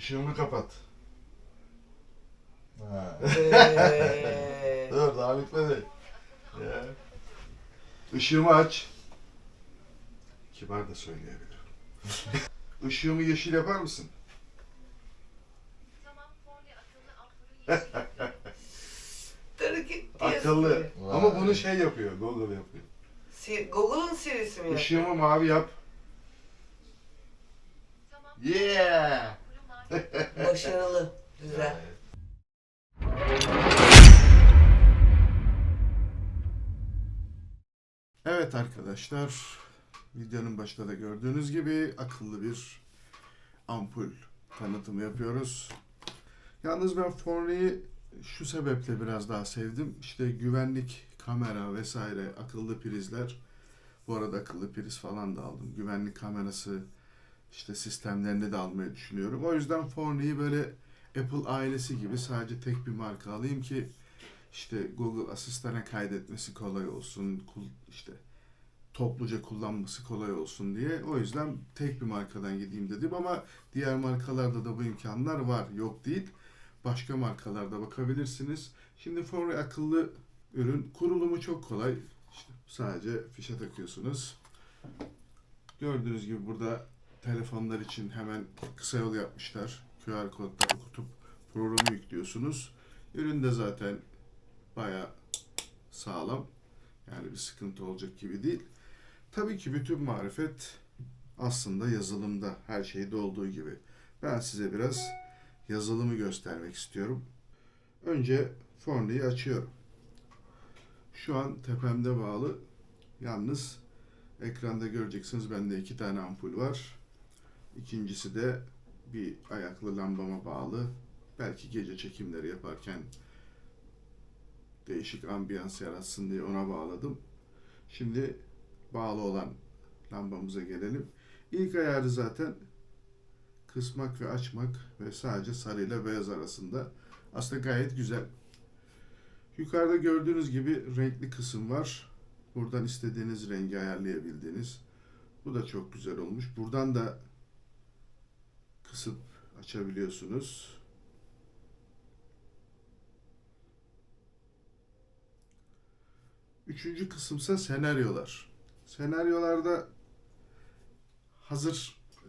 Işığını kapat. Ha. Ee, Dur daha bitmedi. Ya. Işığımı aç. Kibar da söyleyebilirim. Işığımı yeşil yapar mısın? Tamam, Forli akıllı. Vay. Ama bunu şey yapıyor. Google yapıyor. Si- Google'ın serisi mi? Işığımı mavi yap. Tamam, Yeah. Başarılı. Güzel. Evet arkadaşlar, videonun başında da gördüğünüz gibi akıllı bir ampul tanıtımı yapıyoruz. Yalnız ben Forney'i şu sebeple biraz daha sevdim. İşte güvenlik, kamera vesaire, akıllı prizler. Bu arada akıllı priz falan da aldım. Güvenlik kamerası, işte sistemlerini de almayı düşünüyorum. O yüzden Forney'i böyle Apple ailesi gibi sadece tek bir marka alayım ki işte Google Asistan'a kaydetmesi kolay olsun, işte topluca kullanması kolay olsun diye. O yüzden tek bir markadan gideyim dedim ama diğer markalarda da bu imkanlar var, yok değil. Başka markalarda bakabilirsiniz. Şimdi Forre akıllı ürün kurulumu çok kolay. İşte sadece fişe takıyorsunuz. Gördüğünüz gibi burada telefonlar için hemen kısa yol yapmışlar. QR kodları okutup programı yüklüyorsunuz. Ürün de zaten baya sağlam. Yani bir sıkıntı olacak gibi değil. Tabii ki bütün marifet aslında yazılımda her şeyde olduğu gibi. Ben size biraz yazılımı göstermek istiyorum. Önce Forney'i açıyorum. Şu an tepemde bağlı. Yalnız ekranda göreceksiniz bende iki tane ampul var. İkincisi de bir ayaklı lambama bağlı. Belki gece çekimleri yaparken değişik ambiyans yaratsın diye ona bağladım. Şimdi bağlı olan lambamıza gelelim. İlk ayarı zaten kısmak ve açmak ve sadece sarı ile beyaz arasında. Aslında gayet güzel. Yukarıda gördüğünüz gibi renkli kısım var. Buradan istediğiniz rengi ayarlayabildiğiniz. Bu da çok güzel olmuş. Buradan da kısıp açabiliyorsunuz. Üçüncü kısımsa senaryolar. Senaryolarda hazır e,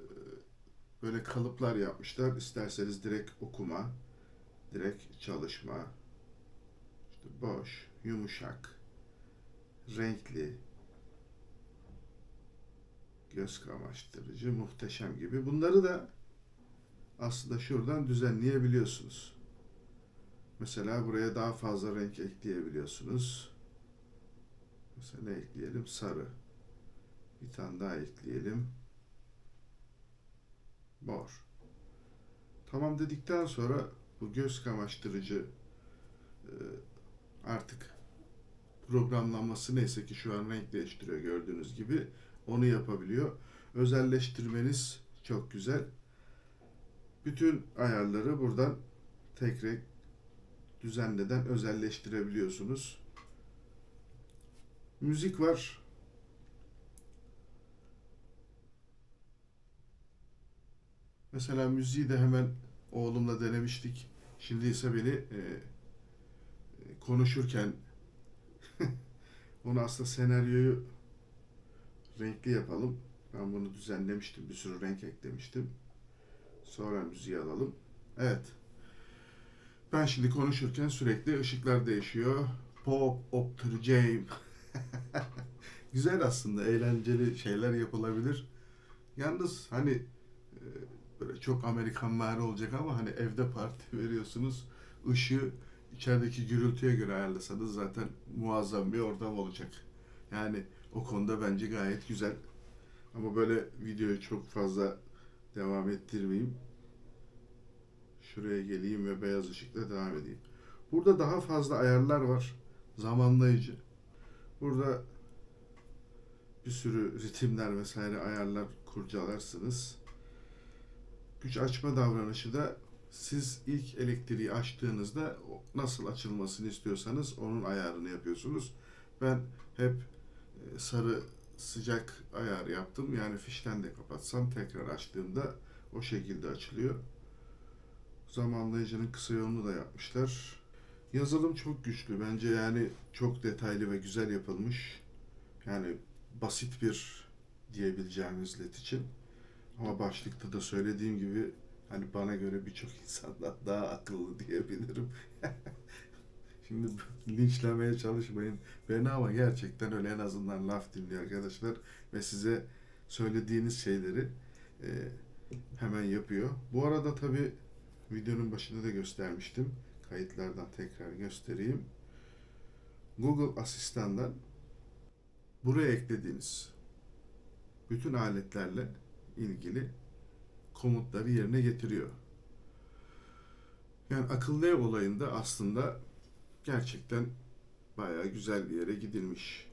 böyle kalıplar yapmışlar. İsterseniz direkt okuma, direkt çalışma, işte boş, yumuşak, renkli, göz kamaştırıcı, muhteşem gibi. Bunları da aslında şuradan düzenleyebiliyorsunuz. Mesela buraya daha fazla renk ekleyebiliyorsunuz. Mesela ne ekleyelim? Sarı. Bir tane daha ekleyelim. Mor. Tamam dedikten sonra bu göz kamaştırıcı e, artık programlanması neyse ki şu an renk değiştiriyor gördüğünüz gibi onu yapabiliyor. Özelleştirmeniz çok güzel. Bütün ayarları buradan tek renk düzenleden özelleştirebiliyorsunuz. Müzik var. Mesela müziği de hemen oğlumla denemiştik. Şimdi ise beni e, konuşurken onu aslında senaryoyu renkli yapalım. Ben bunu düzenlemiştim. Bir sürü renk eklemiştim. Sonra müziği alalım. Evet. Ben şimdi konuşurken sürekli ışıklar değişiyor. Pop, opturacağım. Güzel aslında. Eğlenceli şeyler yapılabilir. Yalnız hani e, böyle çok Amerikan vari olacak ama hani evde parti veriyorsunuz. Işığı içerideki gürültüye göre ayarlasanız zaten muazzam bir ortam olacak. Yani o konuda bence gayet güzel. Ama böyle videoyu çok fazla devam ettirmeyeyim. Şuraya geleyim ve beyaz ışıkla devam edeyim. Burada daha fazla ayarlar var. Zamanlayıcı. Burada bir sürü ritimler vesaire ayarlar kurcalarsınız. Güç açma davranışı da siz ilk elektriği açtığınızda nasıl açılmasını istiyorsanız onun ayarını yapıyorsunuz. Ben hep e, sarı sıcak ayar yaptım. Yani fişten de kapatsam tekrar açtığımda o şekilde açılıyor. Zamanlayıcının kısa yolunu da yapmışlar. Yazılım çok güçlü. Bence yani çok detaylı ve güzel yapılmış. Yani basit bir diyebileceğimiz led için. Ama başlıkta da söylediğim gibi hani bana göre birçok insandan daha akıllı diyebilirim. Şimdi linçlemeye çalışmayın beni ama gerçekten öyle en azından laf dinliyor arkadaşlar ve size söylediğiniz şeyleri e, hemen yapıyor. Bu arada tabi videonun başında da göstermiştim. Kayıtlardan tekrar göstereyim. Google Asistan'dan buraya eklediğiniz bütün aletlerle ilgili komutları yerine getiriyor. Yani akıllı ev olayında aslında gerçekten bayağı güzel bir yere gidilmiş.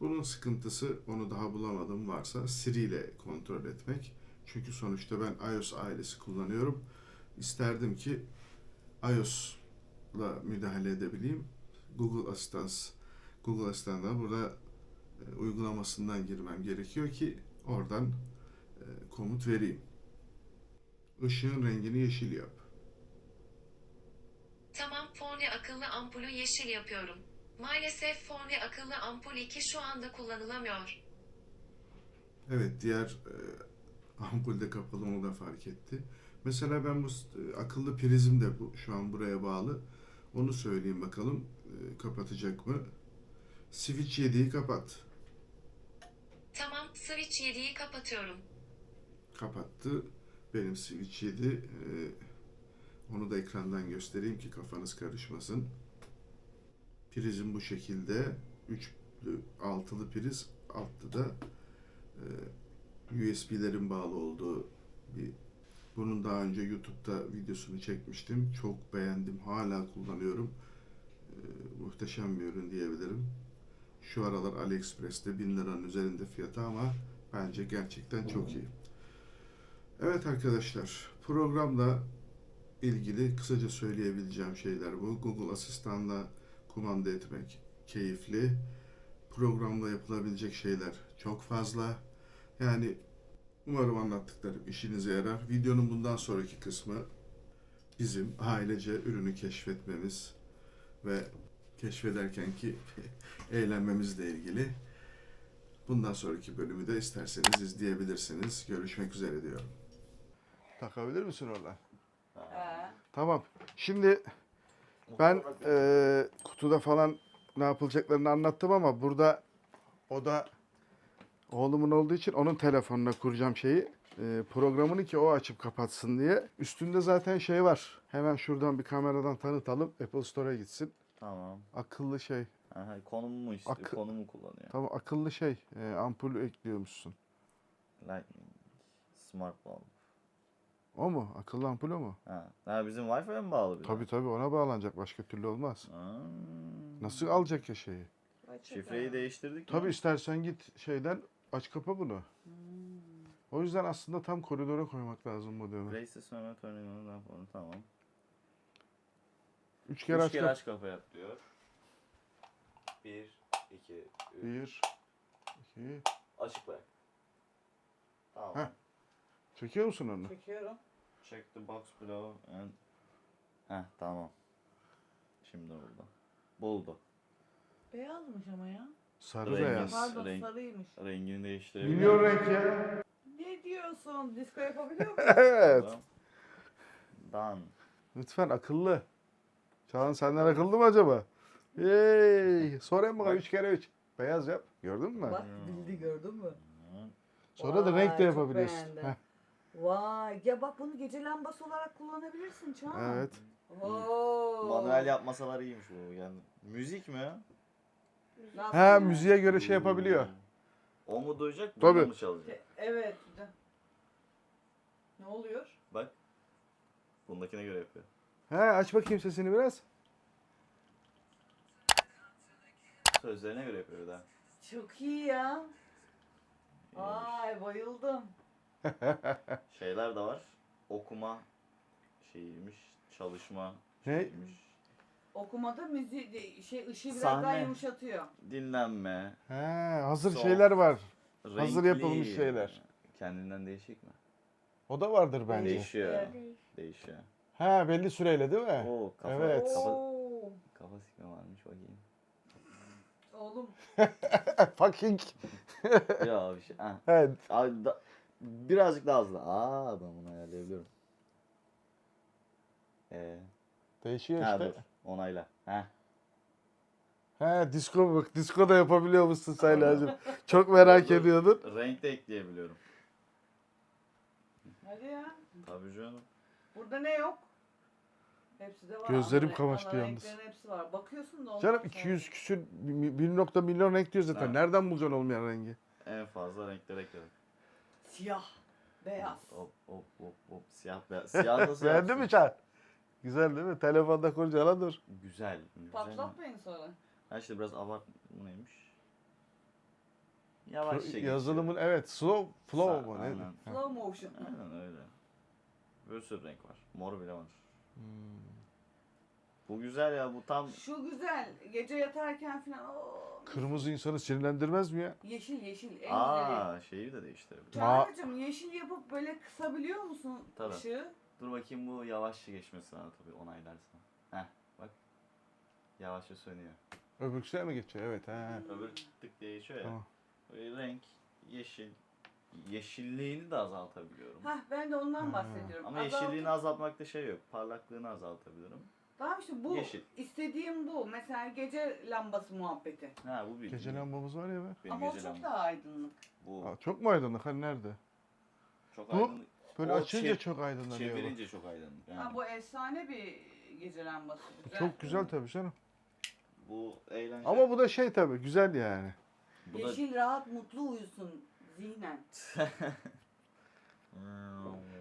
Bunun sıkıntısı onu daha bulamadım varsa Siri ile kontrol etmek. Çünkü sonuçta ben iOS ailesi kullanıyorum. İsterdim ki iOS'la müdahale edebileyim. Google Assistant, Google Asistan'dan burada e, uygulamasından girmem gerekiyor ki oradan e, komut vereyim. Işığın rengini yeşil yap. Tamam Forni akıllı ampulü yeşil yapıyorum. Maalesef Forni akıllı ampul 2 şu anda kullanılamıyor. Evet diğer e, ampul de kapalı onu da fark etti. Mesela ben bu e, akıllı prizim de bu şu an buraya bağlı. Onu söyleyeyim bakalım e, kapatacak mı? Switch 7'yi kapat. Tamam Switch 7'yi kapatıyorum. Kapattı. Benim Switch 7 e, onu da ekrandan göstereyim ki kafanız karışmasın. Prizim bu şekilde. Üçlü, altılı priz. Altta da e, USB'lerin bağlı olduğu bir bunun daha önce YouTube'da videosunu çekmiştim. Çok beğendim. Hala kullanıyorum. E, muhteşem bir ürün diyebilirim. Şu aralar AliExpress'te 1000 liranın üzerinde fiyatı ama bence gerçekten çok iyi. Evet arkadaşlar, programla ilgili kısaca söyleyebileceğim şeyler bu. Google Asistan'la kumanda etmek keyifli. Programla yapılabilecek şeyler çok fazla. Yani umarım anlattıklarım işinize yarar. Videonun bundan sonraki kısmı bizim ailece ürünü keşfetmemiz ve keşfederken ki eğlenmemizle ilgili. Bundan sonraki bölümü de isterseniz izleyebilirsiniz. Görüşmek üzere diyorum. Takabilir misin oradan? Tamam. Şimdi ben eee, kutuda falan ne yapılacaklarını anlattım ama burada o da oğlumun olduğu için onun telefonuna kuracağım şeyi. Eee, programını ki o açıp kapatsın diye. Üstünde zaten şey var. Hemen şuradan bir kameradan tanıtalım. Apple Store'a gitsin. Tamam. Akıllı şey. Aha, konumu mu istiyor? Akı- Konumu kullanıyor. Tamam akıllı şey. Eee, ampul ekliyormuşsun. Lightning. Smart bulb. O mu? Akıllı ampul o mu? Ha. ha bizim Wi-Fi'ye mi bağlı bir? Tabii tabii ona bağlanacak. Başka türlü olmaz. Aa, Nasıl alacak ya şeyi? Şifreyi değiştirdik mi? Tabii istersen git şeyden aç kapa bunu. O yüzden aslında tam koridora koymak lazım bu ve Turnimen'dan sonra tamam. Üç kere Üç aç kere kapa. aç kafa yap diyor. Bir, iki, üç. Bir, iki. Açık bırak. Tamam. Heh. Çekiyor musun onu? Çekiyorum. Check the box below and... Heh tamam. Şimdi oldu. Buldu. Beyazmış ama ya. Sarı Rengi. beyaz. Pardon renk. sarıymış. Rengini değiştirebilir. Milyon renk ya. Ne diyorsun? Disko yapabiliyor muyum? evet. Done. Lütfen akıllı. Çağan senden akıllı mı acaba? Hey, sorayım bakalım Bak. üç kere üç. Beyaz yap. Gördün mü? Bak bildi gördün mü? Hı. Sonra da Vay, renk de çok yapabiliyorsun. beğendim. Heh, Vay ya bak bunu gece lambası olarak kullanabilirsin Çağan. evet. Oo. Manuel yapmasalar iyiymiş bu. Yani müzik mi? Yani? müziğe göre şey yapabiliyor. O mu duyacak, Tabii. mu çalacak? E, Evet. Ne oluyor? Bak. Bundakine göre yapıyor. He aç bakayım sesini biraz. Sözlerine göre yapıyor bir daha. Çok iyi ya. Ay bayıldım. Şeyler de var. Okuma şeyiymiş, çalışma Ne? şeyiymiş. Okumada müziği şey ışığı biraz Sahne. daha yumuşatıyor. Dinlenme. He hazır Soft. şeyler var. Renkli. Hazır yapılmış şeyler. Kendinden değişik mi? O da vardır bence. Değişiyor. Değişiyor. Ha belli süreyle değil mi? Oo kafa, Evet. kafa, Oo. kafa sikme varmış bakayım. Oğlum Fucking. ya bir şey. Ha. Evet. Abi da, birazcık daha hızlı. Aa ben bunu ayarlayabiliyorum. Ee, Değişiyor ha işte. dur. Onayla. Ha. He disco bak. Disco da yapabiliyor musun Saylacığım? Çok merak Dur. ediyordun. Renk de ekleyebiliyorum. hadi ya. Tabii canım. Burada ne yok? Hepsi de var. Gözlerim Ana- kamaştı ana yalnız. renklerin hepsi var. Bakıyorsun da Canım ondan 200 küsür 1 nokta milyon renk diyor zaten. Ha. Nereden bulacaksın olmayan rengi? En fazla renkleri ekledim. Siyah, beyaz. Hop hop hop hop. Siyah beyaz. Siyah nasıl Beğendin yapsın? mi Çağ? Güzel değil mi? Telefonda kurcala dur. Güzel. güzel. Patlatmayın sonra. Ha işte biraz abart bu neymiş? Yavaş şey Yazılımın evet slow flow mu ne? Aynen. Slow motion. Aynen öyle. Bir sürü renk var. Mor bile var. Hmm. Bu güzel ya bu tam Şu güzel. Gece yatarken falan. Oo. Kırmızı insanı sinirlendirmez mi ya? Yeşil yeşil. En güzeli. Aa şeyi de değiştirebilir. Çağrı'cığım yeşil yapıp böyle kısabiliyor musun Tabii. ışığı? Dur bakayım bu yavaşça geçmesi lazım tabii onaylarsan. Heh bak. Yavaşça sönüyor. Öbürküsüne mi geçiyor? Evet ha. Öbür tık diye geçiyor ya. Tamam. Böyle renk yeşil. Yeşilliğini de azaltabiliyorum. Hah ben de ondan bahsediyorum. Ama Azalt- yeşilliğini azaltmakta şey yok. Parlaklığını azaltabilirim. Tamam işte bu. Yeşil. istediğim bu. Mesela gece lambası muhabbeti. Ha bu bir. Gece lambamız var ya be. Benim Ama o gece çok lambam. daha aydınlık. Bu Aa, çok mu aydınlık? Hani nerede? çok Bu- aydınlık. Böyle O açınca çev- çok aydınlanıyor. bu. Çevirince çok aydınlık. Yani Ha bu efsane bir gece lambası. Güzel. Çok güzel tabii canım. bu eğlence. Ama bu da şey tabii güzel yani. bu da Yeşil rahat mutlu uyusun zihnen.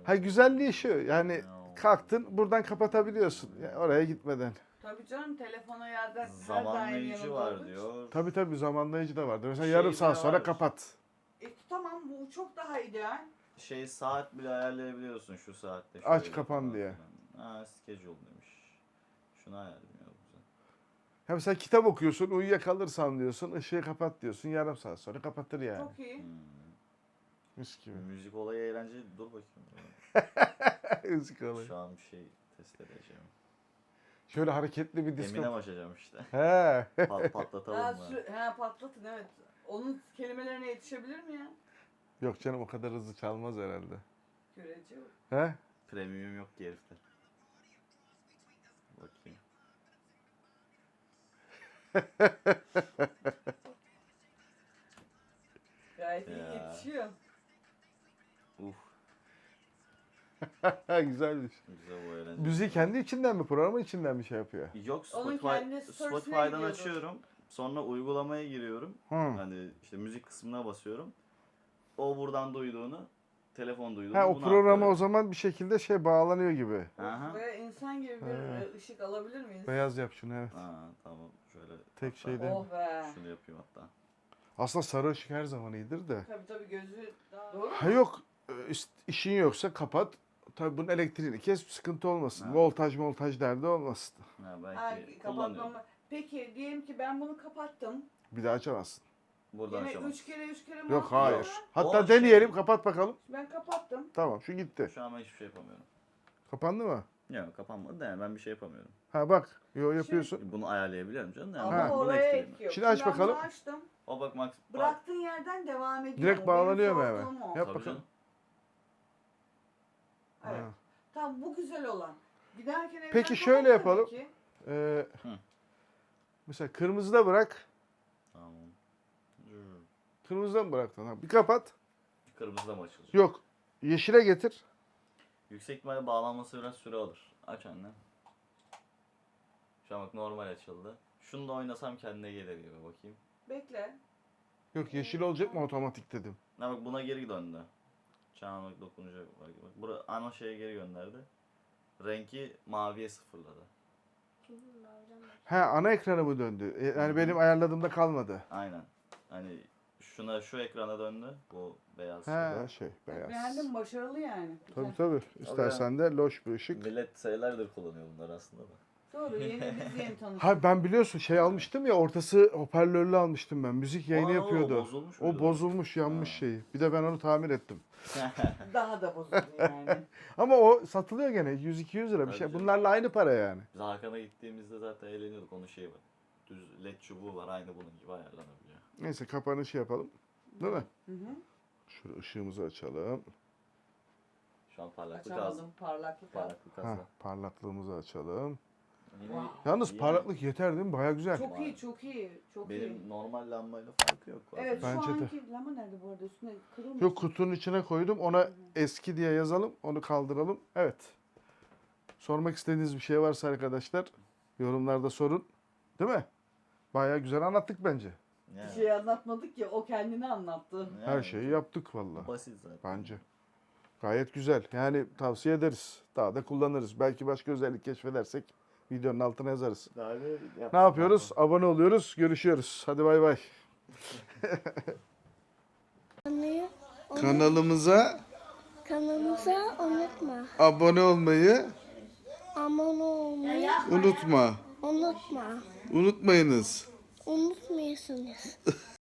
Ha güzelliği şu yani kalktın buradan kapatabiliyorsun ya oraya gitmeden. Tabii canım telefona daim zamanlayıcı var diyor. Tabii tabii zamanlayıcı da vardır. Mesela Şey yarım bile saat sonra kapat. E, tamam bu çok daha ideal. Şey saat bile ayarlayabiliyorsun şu saatte. Aç, şöyle kapan falan diye. filan. Ha schedule demiş. Şunu ayarlayayım ya güzel. Ha mesela kitap okuyorsun uyuyakalırsan diyorsun ışığı kapat diyorsun yarım saat sonra kapatır yani. Çok iyi. Hmm. Mis gibi. Müzik olayı eğlenceli. Dur bakayım. Müzik olayı. Şu an bir şey test edeceğim. Şöyle hareketli bir disco. Eminem açacağım işte. He. Pat, patlatalım Ha, mı? sü- ha, patlatın evet. Onun kelimelerine yetişebilir mi ya? Yok canım o kadar hızlı çalmaz herhalde. Görece. He? Premium yok ki herifte. Bakayım. Gayet iyi Ya. yetişiyor. Güzelmiş. güzel bu eğlenceli. Müziği kendi içinden mi programı içinden mi şey yapıyor? Yok Onun Spotify, Spotify'dan açıyorum. Sonra uygulamaya giriyorum. Hı. Hani işte müzik kısmına basıyorum. O buradan duyduğunu, telefon duyduğunu Ha o buna programa o zaman bir şekilde şey bağlanıyor gibi. Aha. Buraya insan gibi bir Ha. e, ışık alabilir miyiz? Beyaz yap şunu evet. Ha, tamam şöyle. Tek hatta şeyde. Oh be. Şunu yapayım hatta. Aslında sarı ışık her zaman iyidir de. Tabii tabii gözü daha... Doğru? Ha yok e, ist- işin yoksa kapat. Tabii bunun elektriğini kes sıkıntı olmasın. Ha. Voltaj voltaj derdi olmasın. Ha, belki kullanıyorum. Peki diyelim ki ben bunu kapattım. Bir daha açamazsın. Buradan Yine açamam. üç kere üç kere Yok muhabbet hayır. Hatta O şey- deneyelim kapat bakalım. Ben kapattım. Tamam şu gitti. Şu an ben hiçbir şey yapamıyorum. Kapandı mı? Yok kapanmadı da yani ben bir şey yapamıyorum. Ha bak. Yo yapıyorsun. Bunu ayarlayabilirim canım. da Yani Ama Ha. bunu oraya ekleyeyim. ek yok. Şimdi aç ben bunu bakalım. açtım. O bak Max. bak. Bıraktığın yerden devam ediyor. Direkt bağlanıyor mu hemen? Yap Tabii bakalım. canım. Evet. Ha. Tamam bu güzel olan. Giderken evden Peki şöyle yapalım. ki. Ee, Hı. mesela kırmızıda bırak. Tamam. Kırmızıda mı bıraktın? Ha, Bir kapat. Kırmızıda mı açılacak? Yok. Yeşile getir. Yüksek ihtimalle bağlanması biraz süre alır. Aç anne. Şu an bak normal açıldı. Şunu da oynasam kendine gelir gibi bakayım. Bekle. Yok yeşil olacak mı otomatik dedim. Ne bak buna geri döndü. Çağına bak dokununca bak. Bura ana şeye geri gönderdi. Renki maviye sıfırladı. Ha ana ekranı mı döndü? E, Yani benim ayarladığımda kalmadı. Aynen. Hani şuna şu ekrana döndü. Bu beyaz. Ha şey beyaz. Beğendim başarılı yani. Tabii tabii. İstersen de loş bir ışık. Millet sayılardır kullanıyor bunlar aslında da. Doğru yeni biz yeni tanıştık. Ha ben biliyorsun şey almıştım ya ortası hoparlörlü almıştım ben. Müzik yayını Aa, o yapıyordu. bozulmuş O muydu? bozulmuş yanmış Ha. şeyi. Bir de ben onu tamir ettim. Daha da bozuldu yani. Ama o satılıyor gene 100-200 lira bir Tabii şey. canım. Bunlarla aynı para yani. Biz Hakan'a gittiğimizde zaten eğleniyorduk. Onun şeyi var. Düz led çubuğu var. Aynı bunun gibi ayarlanabiliyor. Neyse kapanışı yapalım. Değil mi? Hı hı. Şöyle ışığımızı açalım. Şu an parlaklık az. Açamadım parlaklık. Parlaklık az. Ha, da. parlaklığımızı açalım. Yine Yalnız iyi parlaklık yeter değil mi? Baya güzel. Çok iyi çok iyi çok iyi. Benim normal lambayla farkı yok. Evet Bence şu de. anki lama nerede bu arada üstüne kırılmış. Yok kutunun içine koydum. Ona eski diye yazalım. Onu kaldıralım. Evet. Sormak istediğiniz bir şey varsa arkadaşlar yorumlarda sorun. Değil mi? Baya güzel anlattık bence. Bir Yani, şey anlatmadık ki o kendini anlattı. Her yani şeyi yaptık vallahi. Basit zaten. Bence. Gayet güzel. Yani tavsiye ederiz. Daha da kullanırız. Belki başka özellik keşfedersek videonun altına yazarız. Ne, Ne yapıyoruz? Abone oluyoruz. Görüşüyoruz. Hadi bay bay. Kanalı, Kanalımıza kanalımıza unutma. abone olmayı Abone olmayı unutma. unutma. Unutmayınız. Unutmuyorsunuz.